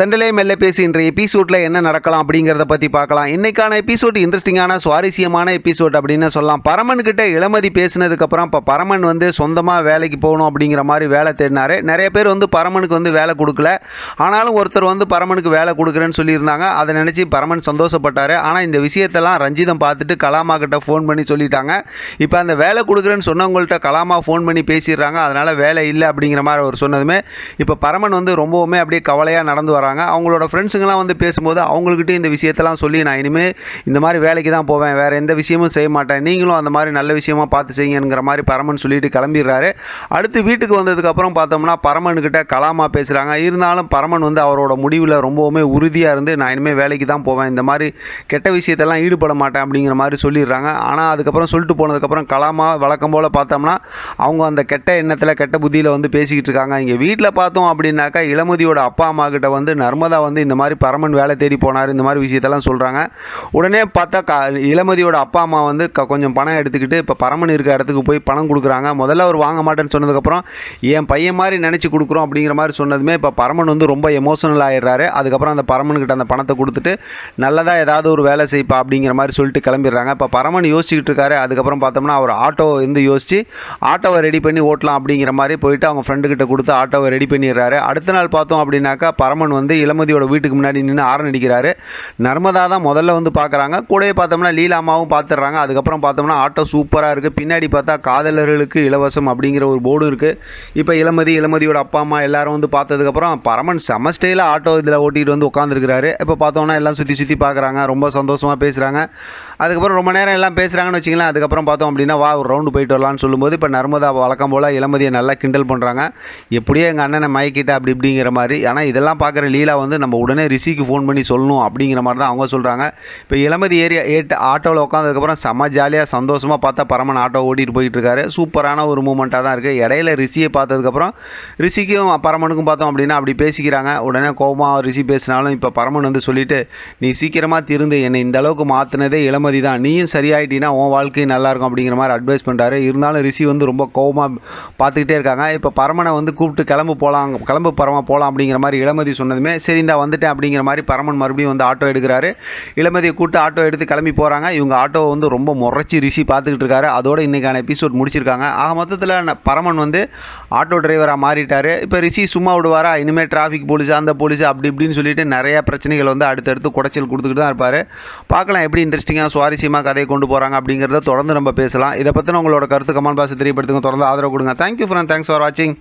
தெண்டலே மெல்ல பேசி இன்றைய எபிசோடில் என்ன நடக்கலாம் அப்படிங்கிறத பற்றி பார்க்கலாம். இன்னைக்கான எபிசோட் இன்ட்ரெஸ்டிங்கான சுவாரஸ்யமான எபிசோட் அப்படின்னு சொல்லலாம். பரமன் கிட்ட இளமதி பேசினதுக்கப்புறம் இப்போ பரமன் வந்து சொந்தமாக வேலைக்கு போகணும் அப்படிங்கிற மாதிரி வேலை தேடினாரு. நிறைய பேர் வந்து பரமனுக்கு வந்து வேலை கொடுக்கல. ஆனாலும் ஒருத்தர் வந்து பரமனுக்கு வேலை கொடுக்குறேன்னு சொல்லியிருந்தாங்க. அதை நினச்சி பரமன் சந்தோஷப்பட்டார். ஆனால் இந்த விஷயத்தெல்லாம் ரஞ்சிதம் பார்த்துட்டு கலாமா கிட்ட ஃபோன் பண்ணி சொல்லிட்டாங்க. இப்போ அந்த வேலை கொடுக்குறேன்னு சொன்னவங்கள்ட்ட கலாமா ஃபோன் பண்ணி பேசிடுறாங்க. அதனால் வேலை இல்லை அப்படிங்கிற மாதிரி அவர் சொன்னதுமே இப்போ பரமன் வந்து ரொம்பவுமே அப்படியே கவலையாக நடந்து வராங்க அவங்களோட ஃப்ரெண்ட்ஸுங்கெல்லாம் வந்து பேசும்போது அவங்கக்கிட்ட இந்த விஷயத்தெல்லாம் சொல்லி நான் இனிமேல் இந்த மாதிரி வேலைக்கு தான் போவேன். வேறு எந்த விஷயமும் செய்ய மாட்டேன். நீங்களும் அந்த மாதிரி நல்ல விஷயமா பார்த்து செய்யுங்கிற மாதிரி பரமன் சொல்லிட்டு கிளம்பிடுறாரு. அடுத்து வீட்டுக்கு வந்ததுக்கப்புறம் பார்த்தோம்னா பரமன்கிட்ட கலாமா பேசுகிறாங்க இருந்தாலும் பரமன் வந்து அவரோட முடிவில் ரொம்பவுமே உறுதியாக இருந்து நான் இனிமேல் வேலைக்கு தான் போவேன். இந்த மாதிரி கெட்ட விஷயத்தெல்லாம் ஈடுபட மாட்டேன். அப்படிங்கிற மாதிரி சொல்லிடுறாங்க. ஆனால் அதுக்கப்புறம் சொல்லிட்டு போனதுக்கப்புறம் கலாமா வழக்கம் போல் பார்த்தோம்னா அவங்க அந்த கெட்ட எண்ணத்தில் கெட்ட புத்தியில் வந்து பேசிக்கிட்டு இருக்காங்க. இங்கே வீட்டில் பார்த்தோம் அப்படின்னாக்கா இளமதியோட அப்பா அம்மா கிட்ட வந்து நர்மதா வந்து இந்த மாதிரி பரமன் வேலை தேடி போனார் இந்த மாதிரி விஷயத்தெல்லாம் சொல்கிறாங்க உடனே பார்த்தா க இளமதியோட அப்பா அம்மா வந்து க கொஞ்சம் பணம் எடுத்துக்கிட்டு இப்போ பரமன் இருக்க இடத்துக்கு போய் பணம் கொடுக்குறாங்க. முதல்ல அவர் வாங்க மாட்டேன்னு சொன்னதுக்கப்புறம் என் பையன் மாதிரி நினச்சி கொடுக்குறோம் அப்படிங்கிற மாதிரி சொன்னதுமே இப்போ பரமன் வந்து ரொம்ப எமோஷனல் ஆகிடுறாரு அதுக்கப்புறம் அந்த பரமனுக்கிட்ட அந்த பணத்தை கொடுத்துட்டு நல்லதாக ஏதாவது ஒரு வேலை செய்ப்பா அப்படிங்கிற மாதிரி சொல்லிட்டு கிளம்பிடுறாங்க. இப்போ பரமன் யோசிச்சுக்கிட்டு இருக்காரு. அதுக்கப்புறம் பார்த்தோம்னா அவர் ஆட்டோ வந்து யோசித்து ஆட்டோவை ரெடி பண்ணி ஓட்டலாம் அப்படிங்கிற மாதிரி போயிட்டு அவங்க ஃப்ரெண்டுக்கிட்ட கொடுத்து ஆட்டோவை ரெடி பண்ணிடுறாரு. அடுத்த நாள் பார்த்தோம் அப்படின்னாக்கா பரமன் வந்து இளமதியோட வீட்டுக்கு முன்னாடி நின்று ஆரன் அடிக்கிறாரு. நர்மதா தான் முதல்ல வந்து பார்க்குறாங்க. கூடவே பார்த்தோம்னா லீலாமாவும் பார்த்துடுறாங்க. அதுக்கப்புறம் பார்த்தோம்னா ஆட்டோ சூப்பராக இருக்குது பின்னாடி பார்த்தா காதலர்களுக்கு இலவசம் அப்படிங்கிற ஒரு போர்டு இருக்குது இப்போ இளமதி இளமதியோட அப்பா அம்மா எல்லாரும் வந்து பார்த்ததுக்கப்புறம் பரமன் செம ஸ்டைலாக ஆட்டோ இதில் ஓட்டிகிட்டு வந்து உட்காந்துருக்கிறாரு இப்போ பார்த்தோம்னா எல்லாம் சுற்றி சுற்றி பார்க்குறாங்க. ரொம்ப சந்தோஷமாக பேசுகிறாங்க அதுக்கப்புறம் ரொம்ப நேரம் எல்லாம் பேசுகிறாங்கன்னு வச்சிங்களேன் அதுக்கப்புறம் பார்த்தோம் அப்படின்னா வா ஒரு ரவுண்டு போயிட்டு வரலான்னு சொல்லும்போது இப்போ நர்மதா வழக்கம் போல் இளமதியை நல்லா கிண்டல் பண்ணுறாங்க எப்படியோ எங்கள் அண்ணனை மயக்கிட்ட அப்படி இப்படிங்கிற மாதிரி. ஆனால் இதெல்லாம் பார்க்குற லீலா வந்து நம்ம உடனே ரிஷிக்கு ஃபோன் பண்ணி சொல்லணும் அப்படிங்கிற மாதிரி தான் அவங்க சொல்கிறாங்க இப்போ இளமதி ஏரியா ஏட்டு ஆட்டோவில் உட்காந்ததுக்கப்புறம் செம்ம ஜாலியாக சந்தோஷமாக பார்த்தா பரமன் ஆட்டோ ஓட்டிகிட்டு போயிட்டு இருக்காரு. சூப்பரான ஒரு மூமெண்ட்டாக தான் இருக்குது இடையில ரிஷியை பார்த்ததுக்கப்புறம் ரிஷிக்கும் பரமனுக்கும் பார்த்தோம் அப்படின்னா அப்படி பேசிக்கிறாங்க. உடனே கோபமாக ரிஷி பேசினாலும் இப்போ பரமன் வந்து சொல்லிவிட்டு நீ சீக்கிரமாக திருந்து என்னை இந்த அளவுக்கு மாற்றினதே இளமதி தான். நீயும் சரியாயிட்டினா உன் வாழ்க்கை நல்லாயிருக்கும் அப்படிங்கிற மாதிரி அட்வைஸ் பண்ணுறாரு இருந்தாலும் ரிஷி வந்து ரொம்ப கோபமாக பார்த்துக்கிட்டே இருக்காங்க. இப்போ பரமனை வந்து கூப்பிட்டு கிளம்பு போகலாம் கிளம்பு பரமா போகலாம் அப்படிங்கிற மாதிரி இளமதி சொன்னதுமே சரி இந்த வந்துட்டேன் அப்படிங்கிற மாதிரி பரமன் மறுபடியும் வந்து ஆட்டோ எடுக்கிறாரு. இளமதியை கூப்பிட்டு ஆட்டோ எடுத்து கிளம்பி போகிறாங்க இவங்க ஆட்டோவை வந்து ரொம்ப முறைச்சி ரிஷி பார்த்துக்கிட்டு இருக்காரு. அதோட இன்றைக்கான எபிசோட் முடிச்சிருக்காங்க. ஆக மொத்தத்தில் பரமன் வந்து ஆட்டோ டிரைவராக மாறிட்டார். இப்போ ரிஷி சும்மா விடுவாரா? இனிமேல் டிராஃபிக் போலீஸ் அந்த போலீஸ் அப்படி இப்படின்னு சொல்லிட்டு நிறைய பிரச்சனைகள் வந்து அடுத்தடுத்து குடைச்சல் கொடுத்துக்கிட்டு தான் இருப்பார். பார்க்கலாம் எப்படி இன்ட்ரெஸ்டிங்காக சுவாரஸ்யமாக கதையை கொண்டு போகிறாங்க அப்படிங்கிறத தொடர்ந்து நம்ம பேசலாம். இதை பற்றின உங்களோட கருத்து கமெண்ட் பாக்ஸ் தெரியப்படுத்துங்க. தொடர்ந்து ஆதரவு கொடுங்க. தேங்க்யூ ஃப்ரெண்ட் தேங்க்ஸ் ஃபார் வாட்சிங்